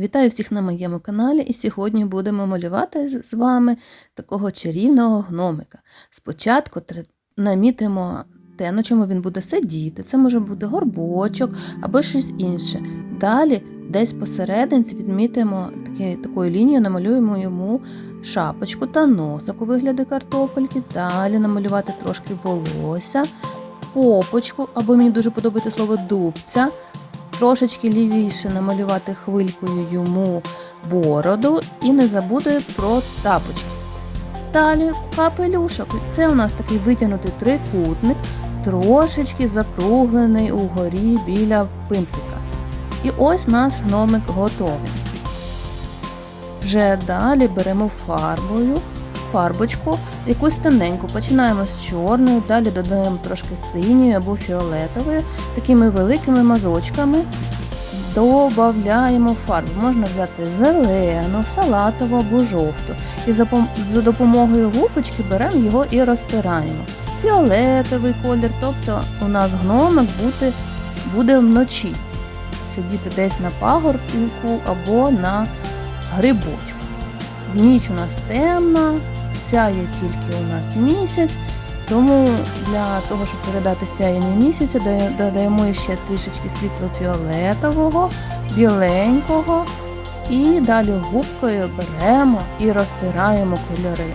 Вітаю всіх на моєму каналі, і сьогодні будемо малювати з- вами такого чарівного гномика. Спочатку намітимо те, на чому він буде сидіти. Це може бути горбочок або щось інше. Далі, десь посерединці, відмітимо такі, такою лінією, намалюємо йому шапочку та носик у вигляді картопельки. Далі намалювати трошки волосся, попочку, або мені дуже подобається слово дубця трошечки лівіше намалювати хвилькою йому бороду і не забути про тапочки. Далі капелюшок. Це у нас такий витягнутий трикутник, трошечки закруглений угорі біля пимплика. І ось наш гномик готовий. Вже далі беремо фарбою, фарбочку, якусь темненьку. Починаємо з чорної, далі додаємо трошки синьої або фіолетової, такими великими мазочками. Додаємо фарбу. Можна взяти зелену, салатову або жовту. І за, за допомогою губочки беремо його і розтираємо. Фіолетовий колір, тобто у нас гномик буде, буде вночі сидіти десь на пагорбку або на грибочку. Ніч у нас темна, сяє тільки у нас місяць, тому для того, щоб передати сяєння місяця, додаємо ще трішечки світло-фіолетового, біленького. І далі губкою беремо і розтираємо кольори.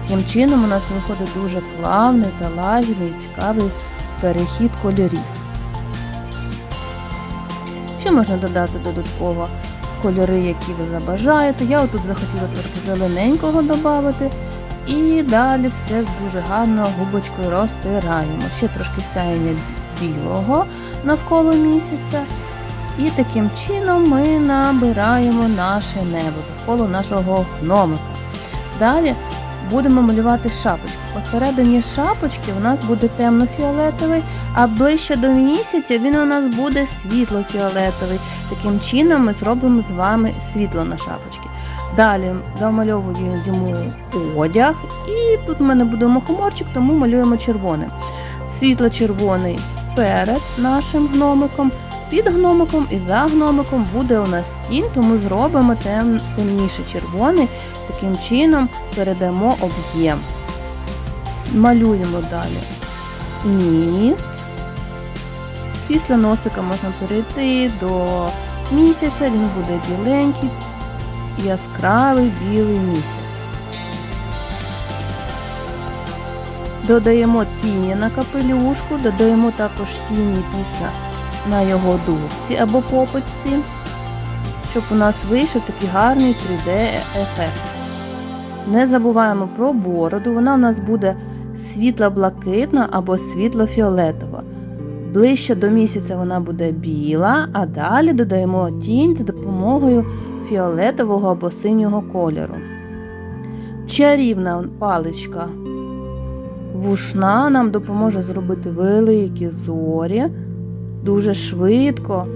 Таким чином у нас виходить дуже плавний та лагідний, цікавий перехід кольорів. Ще можна додати додатково кольори, які ви забажаєте. Я отут захотіла трошки зелененького додати. І далі все дуже гарно губочкою розтираємо. Ще трошки сяєння білого навколо місяця. І таким чином ми набираємо наше небо навколо нашого гномика. Далі будемо малювати шапочку. Посередині шапочки у нас буде темно-фіолетовий, а ближче до місяця він у нас буде світло-фіолетовий. Таким чином ми зробимо з вами світло на шапочці. Далі домальовую йому одяг, і тут в мене буде мухоморчик, тому малюємо червоним. Світло-червоний перед нашим гномиком, під гномиком і за гномиком буде у нас тінь, тому зробимо тем, темніше червоний. Таким чином передамо об'єм. Малюємо далі ніс. Після носика можна перейти до місяця, він буде біленький, яскравий білий місяць. Додаємо тіні на капелюшку, додаємо також тіні після на його дубці або попочці, щоб у нас вийшов такий гарний 3D-ефект. Не забуваємо про бороду, вона у нас буде світло-блакитна або світло-фіолетова. Ближче до місяця вона буде біла, а далі додаємо тінь за допомогою фіолетового або синього кольору. Чарівна паличка вушна нам допоможе зробити великі зорі дуже швидко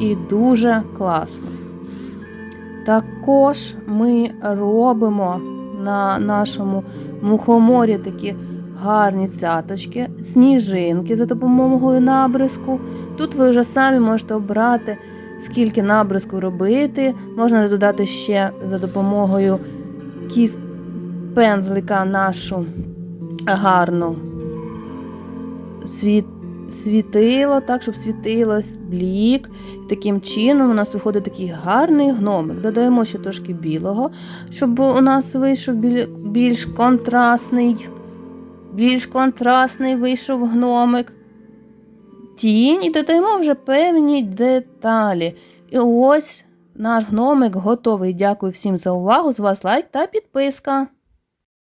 і дуже класно. Також ми робимо на нашому мухоморі такі гарні цяточки, сніжинки за допомогою набризку. Тут ви вже самі можете обрати, скільки набризку робити. Можна додати ще за допомогою кіс пензлика нашу гарну світ, світило, так, щоб світилось блік. Таким чином у нас виходить такий гарний гномик. Додаємо ще трошки білого, щоб у нас вийшов більш контрастний, більш контрастний вийшов гномик. Тінь і додаємо вже певні деталі. І ось наш гномик готовий. Дякую всім за увагу. З вас лайк та підписка.